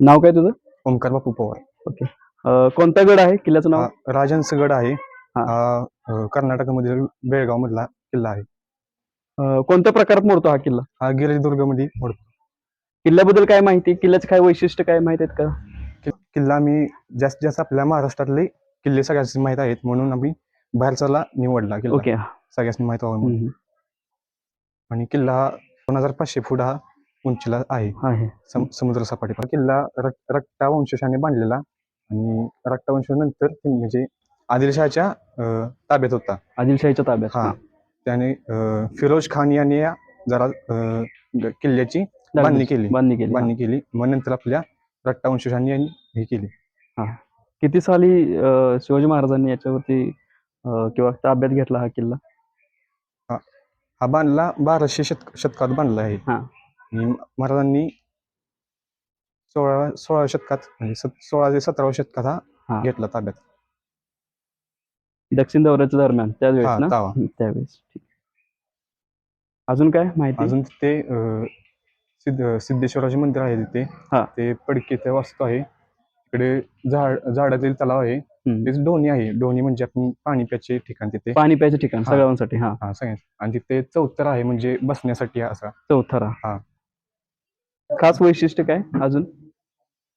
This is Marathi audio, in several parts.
नाव काय तुझं? ओमकार बापू पवार. अं, कोणता गड आहे? किल्ल्याचं नाव? हा राजहंसगड आहे. हा. हा अ, कर्नाटकामधील बेळगाव मधला किल्ला आहे. अं, कोणत्या प्रकारात मोडतो हा किल्ला? हा गिरिदुर्गमध्ये मोडतो. किल्ल्याबद्दल काय माहिती? किल्ल्याचे काय वैशिष्ट्य काय माहिती आहेत का? कि- किल्ला आम्ही जास्तीत जास्त आपल्या महाराष्ट्रातले किल्ले सगळ्यांचे माहीत आहेत म्हणून आम्ही बाहेरचाला निवडला किल्ला. ओके. सगळ्यांनी माहीत व्हावं म्हणून. आणि किल्ला हा दोन हजार पाचशे फूट हा उंचीला आहे. आहे. सम- समुद्र सपाटी हा किल्ला रक्ता वंशजाने बांधलेला आणि रक्ता वंशजानंतर म्हणजे आदिलशहाच्या अ, ताब्यात होता. आदिलशाहीच्या ताब्यात. हा. त्याने अ, फिरोज खान याने या जरा अ, ग- किल्ल्याची बांधणी केली. बांधणी केली. बांधणी केली. मग नंतर आपल्या रट्टा वंशजांनी यांनी हे केली. किती साली अं, शिवाजी महाराजांनी याच्यावरती अं, किंवा ताब्यात घेतला हा किल्ला? हा बांधला बाराशे शतक शतकात बांधला आहे. हा. महाराजांनी सोळा सोळा शतकात म्हणजे सोळा ते सतराव्या शतकात हा. घेतला ताब्यात. दक्षिण दौऱ्याच्या दरम्यान त्यावेळेस ना? तावा त्यावेळेस. ठीक. अजून काय माहिती? अजून तिथे अ, सिद्ध सिद्धेश्वराचे मंदिर आहे तिथे. हा. ते पडकीच्या वास्तू आहे. तिकडे झाड झाडातील तलाव आहे. हं. तेच डोणी आहे. डोणी म्हणजे आपण पाणी प्याचे ठिकाण तिथे. पाणी प्यायचं ठिकाण हा. सगळ्यांसाठी हा. हा आणि तिथे चौतर आहे म्हणजे बसण्यासाठी असा. चौथरा. हा. खास वैशिष्ट्य काय अजून?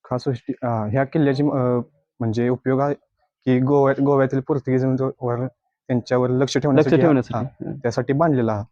खास अं, ह्या किल्ल्याची अं, म्हणजे उपयोग आहे की गोव्यात गोव्यातील पोर्तुगीजांवर त्यांच्यावर लक्ष लक्ष ठेवण्यासाठी हा- ठेवण्यासाठी. त्यासाठी बांधलेला हा.